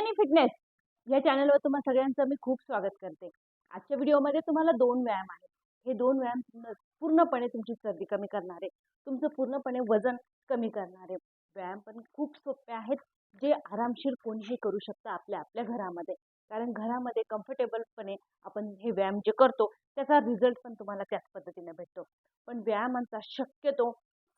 आणि फिटनेस या चॅनलवर तुम्हा सगळ्यांचं मी खूप स्वागत करते. आजच्या व्हिडिओमध्ये तुम्हाला दोन व्यायाम आहेत. हे दोन व्यायाम पूर्णपणे तुमची सर्दी कमी करणारे तुमचं पूर्णपणे वजन कमी करणारे व्यायाम पण खूप सोपे आहेत जे आरामशीर कोणीही करू शकतं आपल्या आपल्या घरामध्ये. कारण घरामध्ये कम्फर्टेबलपणे आपण हे व्यायाम जे करतो त्याचा रिझल्ट पण तुम्हाला त्याच पद्धतीने भेटतो. पण व्यायामांचा शक्यतो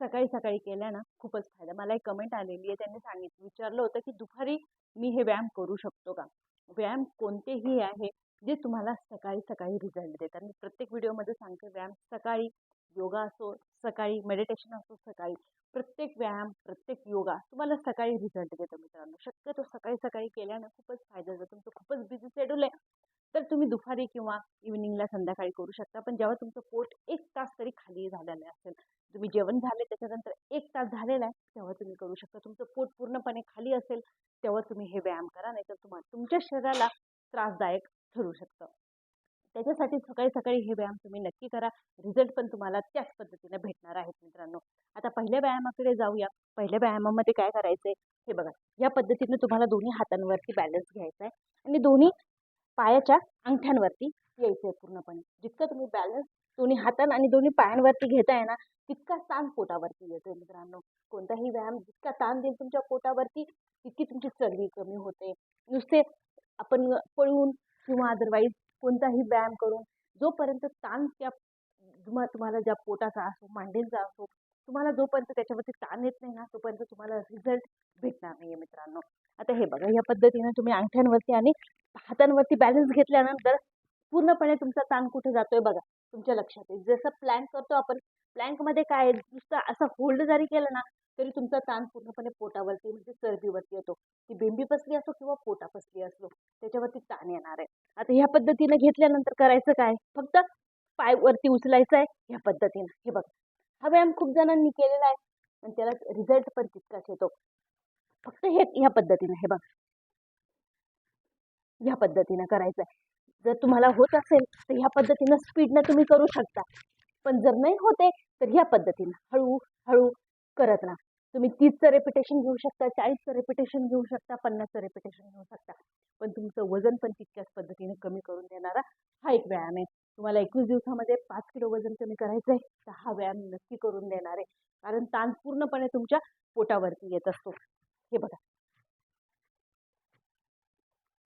सकाळी सकाळी केल्यानं खूपच फायदा. मला एक कमेंट आलेली आहे त्यांनी सांगितलं विचारलं होतं की दुपारी मी हे व्यायाम करू शकतो का? व्यायाम कोणतेही आहे जे तुम्हाला सकाळी सकाळी रिझल्ट देतात. मी प्रत्येक व्हिडिओमध्ये सांगते व्यायाम सकाळी योगा असो सकाळी मेडिटेशन असो सकाळी प्रत्येक व्यायाम प्रत्येक योगा तुम्हाला सकाळी रिझल्ट देतो मित्रांनो. शक्यतो सकाळी सकाळी केल्यानं खूपच फायदा होतो. तुमचं खूपच बिझी शेड्यूल आहे. तर तुम्ही दुपारी किंवा इव्हिनिंगला संध्याकाळी करू शकता. पण जेव्हा तुमचं पोट एक तास तरी खाली झालेलं असेल तुम्ही जेवण झाले त्याच्यानंतर एक तास झालेला आहे तेव्हा तुम्ही करू शकता. तुमचं पोट पूर्णपणे खाली असेल तेव्हा तुम्ही हे व्यायाम करा नाही तर तुम्हाला तुमच्या शरीराला त्रासदायक ठरू शकतं. त्याच्यासाठी सकाळी सकाळी हे व्यायाम तुम्ही नक्की करा. रिझल्ट पण तुम्हाला त्याच पद्धतीने भेटणार आहेत मित्रांनो. आता पहिल्या व्यायामाकडे जाऊया. पहिल्या व्यायामामध्ये काय करायचं आहे हे बघा. या पद्धतीने तुम्हाला दोन्ही हातांवरती बॅलन्स घ्यायचा आहे आणि दोन्ही पायाच्या अंगठ्यांवरती यायचं आहे पूर्णपणे. जितकं तुम्ही बॅलन्स दोन्ही हातानं आणि दोन्ही पायांवरती घेताय ना तितका ताण पोटावरती येतो मित्रांनो. कोणताही व्यायाम जितका ताण देईल तुमच्या पोटावरती तितकी तुमची चरबी कमी होते. नुसते आपण पळून किंवा अदरवाईज कोणताही व्यायाम करून जोपर्यंत ताण त्या तुम्हाला ज्या पोटाचा असो मांडींचा असो तुम्हाला जोपर्यंत त्याच्यावरती ताण येत नाही ना तोपर्यंत तुम्हाला रिझल्ट भेटणार नाही आहे मित्रांनो. आता हे बघा या पद्धतीनं तुम्ही अंगठ्यांवरती आणि हातांवरती बॅलन्स घेतल्यानंतर पूर्णपणे तुमचा ताण कुठे जातोय बघा तुमच्या लक्षात येईल जसं प्लॅन करतो आपण प्लँकमध्ये काय आहे? नुसतं असं होल्ड जरी केलं ना तरी तुमचा ताण पूर्णपणे पोटावरती म्हणजे चरबीवरती येतो. ती बेंबी पसली असो किंवा पोटा पसली असो त्याच्यावरती ताण येणार आहे. आता ह्या पद्धतीनं घेतल्यानंतर करायचं काय? फक्त पाय वरती उचलायचं आहे ह्या पद्धतीनं. हे बघ. हा व्यायाम खूप जणांनी केलेला आहे आणि त्याला रिझल्ट पण तितकाच येतो. फक्त हे ह्या पद्धतीनं. हे बघ. ह्या पद्धतीनं करायचं आहे जर तुम्हाला होत असेल तर ह्या पद्धतीनं स्पीडनं तुम्ही करू शकता. पण जर नाही होते तर ह्या पद्धतीनं हळू हळू करत राहा. तुम्ही तीसचं रेपिटेशन घेऊ शकता चाळीसचं रेपिटेशन घेऊ शकता पन्नासचं रेपिटेशन घेऊ शकता. पण तुमचं वजन पण तितक्याच पद्धतीने कमी करून देणारा हा एक व्यायाम आहे. तुम्हाला एकवीस दिवसामध्ये पाच किलो वजन कमी करायचं आहे तर हा व्यायाम नक्की करून देणार आहे. कारण ताण पूर्णपणे तुमच्या पोटावरती येत असतो.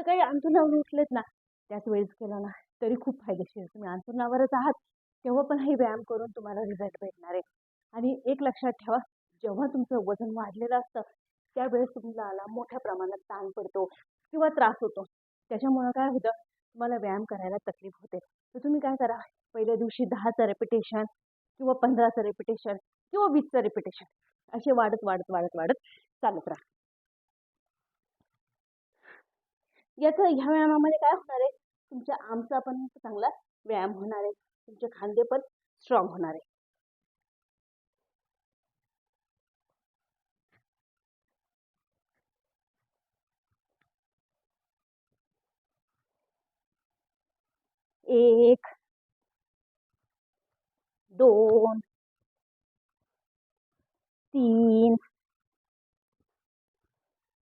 सकाळी अंथरुणावर उठलेत ना त्याच वेळेस केलं ना तरी खूप फायदेशीर. तुम्ही अंथरुणावरच आहात तेव्हा पण हे व्यायाम करून तुम्हाला रिझल्ट भेटणार आहे. आणि एक लक्षात ठेवा जेव्हा तुमचं वजन वाढलेलं असतं त्यावेळेस तुम्हाला मोठ्या प्रमाणात ताण पडतो किंवा त्रास होतो. त्याच्यामुळं काय होतं तुम्हाला व्यायाम करायला तकलीफ होते. तर तुम्ही काय करा पहिल्या दिवशी दहाचं रेपिटेशन किंवा पंधराचं रेपिटेशन किंवा वीसचं रेपिटेशन असे वाढत वाढत वाढत वाढत चालत राहा. याचं ह्या व्यायामामध्ये काय होणार आहे? तुमच्या आमचा पण चांगला व्यायाम होणार आहे. तुमचे खांदे पण स्ट्रॉंग होणार आहे. एक दोन तीन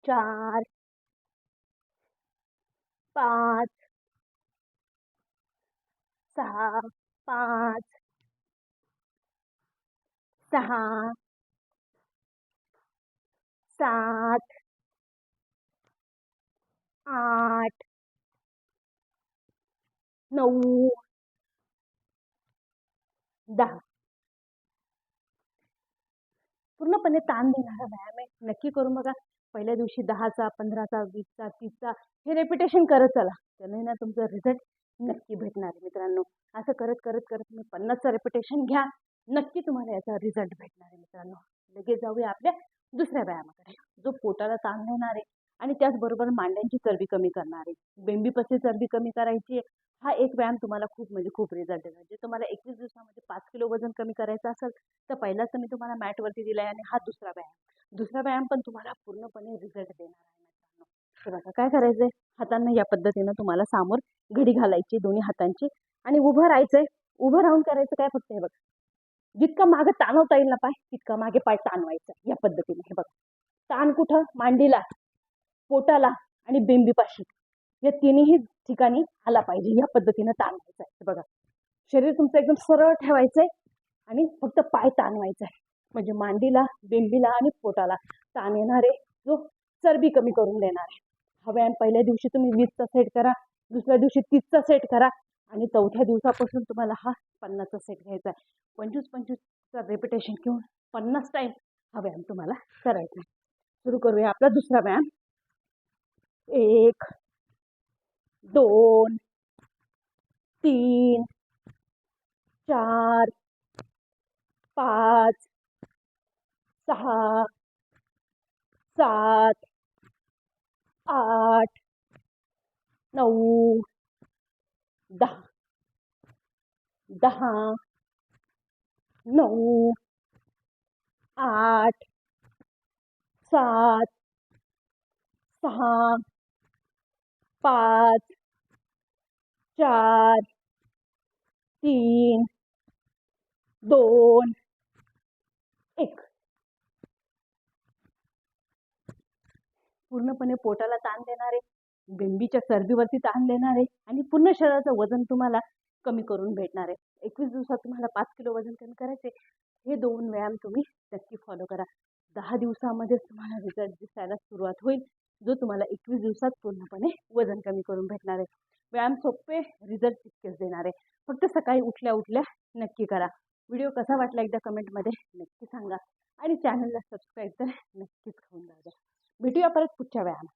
चार पाच सहा पाच। सहा। सात। आठ। नऊ दहा। पूर्णपणे ताण देणारा व्यायाम आहे. नक्की करून बघा. पहिल्या दिवशी दहाचा पंधराचा वीसचा तीसचा हे रेपिटेशन करत चला. त्याने ना तुमचा रिझल्ट नक्की भेटणार आहे मित्रांनो. असं करत करत करत तुम्ही पन्नासचं रेपिटेशन घ्या. नक्की तुम्हाला याचा रिझल्ट भेटणार आहे मित्रांनो. लगेच जाऊया आपल्या दुसऱ्या व्यायामाकडे. जो पोटाला ताण देणार आहे आणि त्याचबरोबर मांड्यांची चरबी कमी करणारे. बेंबीपाशी चरबी कमी करायची हा एक व्यायाम तुम्हाला खूप म्हणजे खूप रिझल्ट देणार. जे तुम्हाला एकवीस दिवसामध्ये पाच किलो वजन कमी करायचं असेल तर पहिलाच मी तुम्हाला मॅटवरती दिला आहे आणि हा दुसरा व्यायाम. दुसरा व्यायाम पण तुम्हाला पूर्णपणे रिझल्ट देणार आहे मित्रांनो. तर बघा काय करायचं आहे हातांना या पद्धतीनं तुम्हाला समोर घडी घालायची दोन्ही हातांची आणि उभं राहायचंय. उभं राहून करायचं काय फक्त? हे बघा. जितकं मागं ताणवता येईल ना पाय तितका मागे पाय ताणवायचा या पद्धतीने. हे बघा. ताण कुठं? मांडीला. पोटाला आणि बेंबीपाशी. या तिन्ही ठिकाणी आला पाहिजे. या पद्धतीनं ताणवायचं आहे. बघा. शरीर तुमचं एकदम सरळ ठेवायचं आहे आणि फक्त पाय ताणवायचा आहे म्हणजे मांडीला बेंबीला आणि पोटाला ताण येणारे जो चरबी कमी करून देणार. आहे हा व्यायाम पहिल्या दिवशी तुम्ही वीसचा सेट करा दुसऱ्या दिवशी तीसचा सेट करा आणि चौथ्या दिवसापासून तुम्हाला हा पन्नासचा सेट घ्यायचा आहे. पंचवीस पंचवीसचा रेपिटेशन घेऊन पन्नास टाईम हा व्यायाम तुम्हाला करायचा आहे. सुरू करूया आपला दुसरा व्यायाम. एक दोन तीन चार पाच सहा सात आठ नऊ दहा नऊ आठ सात सहा पाच चार तीन दोन एक. पूर्णपणे पोटाला ताण देणारे बेंबीच्या सर्दीवरती ताण देणारे आणि पूर्ण शरीराचं वजन तुम्हाला कमी करून भेटणार. आहे एकवीस दिवसात तुम्हाला पाच किलो वजन कमी करायचे. हे दोन व्यायाम तुम्ही नक्की फॉलो करा. दहा दिवसामध्येच तुम्हाला रिझल्ट दिसायला सुरुवात होईल. जो तुम्हाला एकवीस दिवसात पूर्णपणे वजन कमी करून भेटणार आहे. व्यायाम सोपे रिझल्ट तितकेच देणार आहे. फक्त सकाळी उठल्या उठल्या नक्की करा. व्हिडिओ कसा वाटला एकदा कमेंटमध्ये नक्की सांगा. आणि चॅनलला सबस्क्राईब तर नक्कीच करून द्या भेटूया परत पुढच्या व्यायाम